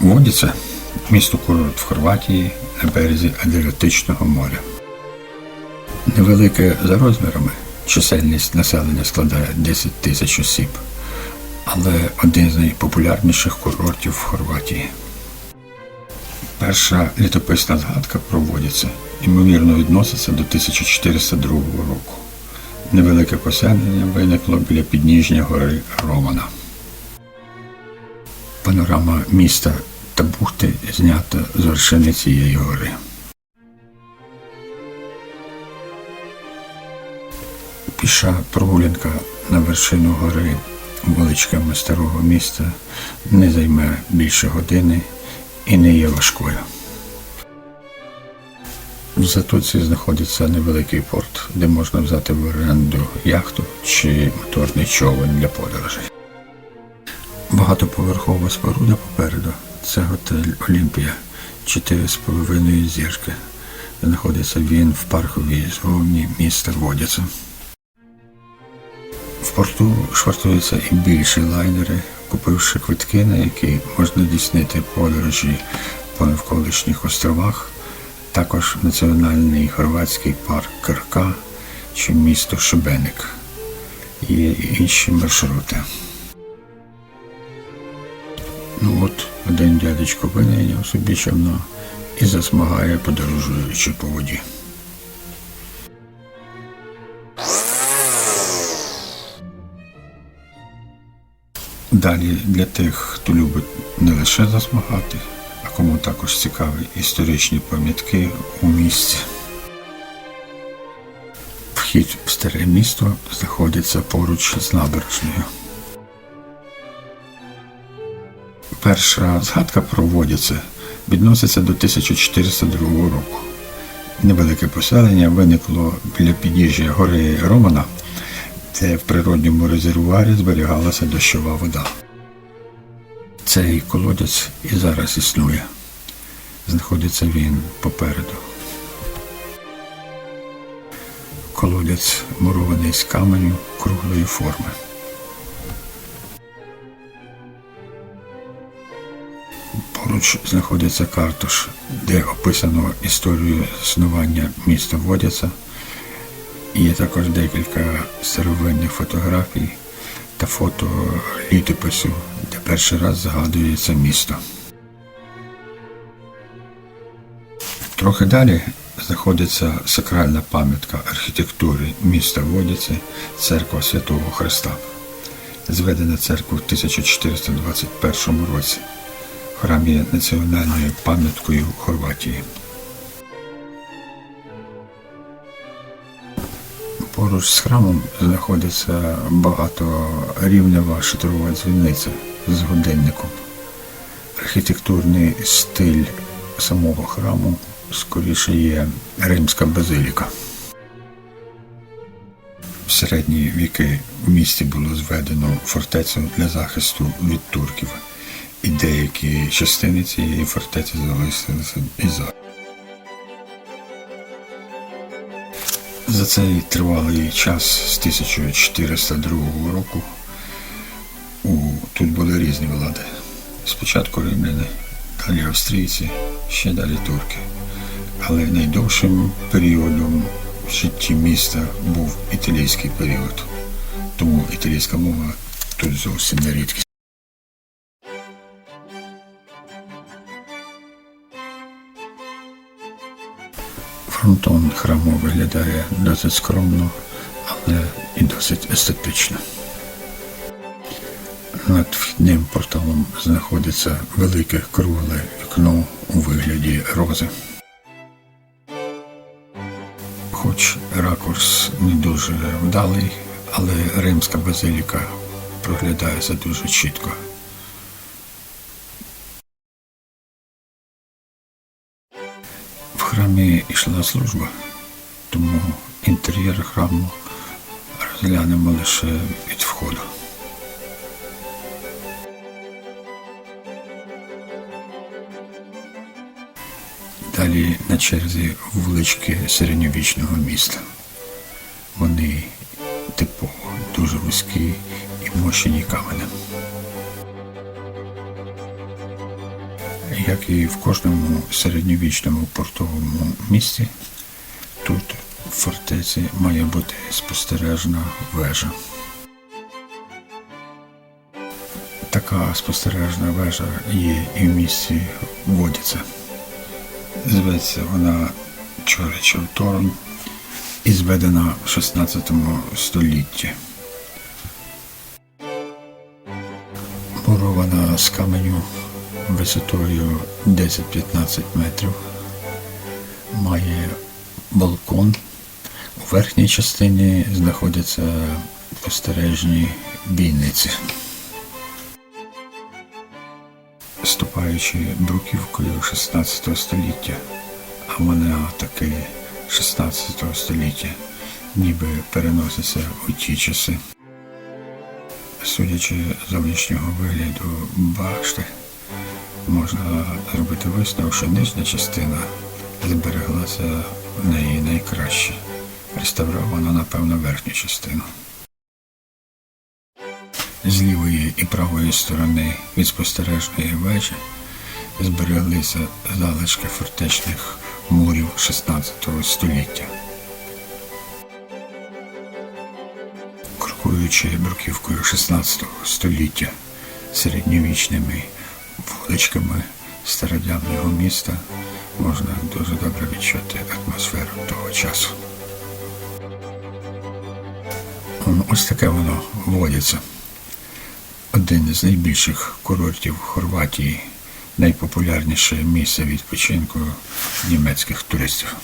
Водіце місто курорт в Хорватії на березі Адріатичного моря. Невелике за розмірами, чисельність населення складає 10 тисяч осіб, але один з найпопулярніших курортів в Хорватії. Перша літописна згадка про Водіце, ймовірно, відноситься до 1402 року. Невелике поселення виникло біля підніжжя гори Романа. Панорама міста та бухти знята з вершини цієї гори. Піша прогулянка на вершину гори вуличками старого міста не займе більше години і не є важкою. В затоці знаходиться невеликий порт, де можна взяти в оренду яхту чи моторний човен для подорожей. Багатоповерхова споруда попереду. Це готель Олімпія, 4,5 зірки. Знаходиться він в парковій зовні міста Водяця. В порту швартуються і більші лайнери, купивши квитки, на які можна здійснити подорожі по навколишніх островах, також національний хорватський парк Крка чи місто Шибеник. Є інші маршрути. Ну от один дядечко винайняв собі човно і засмагає, подорожуючи по воді. Далі для тих, хто любить не лише засмагати, а кому також цікаві історичні пам'ятки у місті. Вхід в старе місто знаходиться поруч з набережною. Перша згадка про Водяце відноситься до 1402 року. Невелике поселення виникло біля підніжжя гори Романа, де в природньому резервуарі зберігалася дощова вода. Цей колодязь і зараз існує. Знаходиться він попереду. Колодязь мурований з каменю круглої форми. Поруч знаходиться картуш, де описано історію існування міста Водяця. Є також декілька старовинних фотографій та фото літопису, де перший раз згадується місто. Трохи далі знаходиться сакральна пам'ятка архітектури міста Водяці, церква Святого Христа. Зведена церква в 1421 році. Храм є національною пам'яткою Хорватії. Поруч з храмом знаходиться багаторівнева шатрова дзвіниця з годинником. Архітектурний стиль самого храму скоріше є римська базиліка. В середні віки в місті було зведено фортецю для захисту від турків, і деякі частини цієї фортеці залишилися і. За цей тривалий час з 1402 року у, тут були різні влади. Спочатку римляни, далі австрійці, ще далі турки. Але найдовшим періодом в житті міста був італійський період. Тому італійська мова тут зовсім не рідкість. Фронтон храму виглядає досить скромно, але і досить естетично. Над вхідним порталом знаходиться велике кругле вікно у вигляді рози. Хоч ракурс не дуже вдалий, але римська базиліка проглядається дуже чітко. Храмі йшла служба, тому інтер'єр храму розглянемо лише від входу. Далі на черзі вулички середньовічного міста. Вони типово дуже вузькі і мощені каменем. Як і в кожному середньовічному портовому місті, тут в фортеці має бути спостережна вежа. Така спостережна вежа є і в місті Водіце. Зветься вона Чоричев Торн і зведена в 16 столітті. Мурована з каменю висотою 10-15 метрів. Має балкон. У верхній частині знаходяться спостережні бійниці. Ступаючи бруківкою 16 століття, а вона таки 16 століття, ніби переноситься у ті часи. Судячи зовнішнього вигляду башти, можна зробити висновок, що нижня частина збереглася в неї найкраще. Реставровано, напевно, верхню частину. З лівої і правої сторони від спостережної вежі збереглися залишки фортечних мурів 16 століття. Крокуючи бруківкою 16 століття середньовічними вуличками стародавнього міста, можна дуже добре відчути атмосферу того часу. Ось таке воно водиться. Один з найбільших курортів Хорватії, найпопулярніше місце відпочинку німецьких туристів.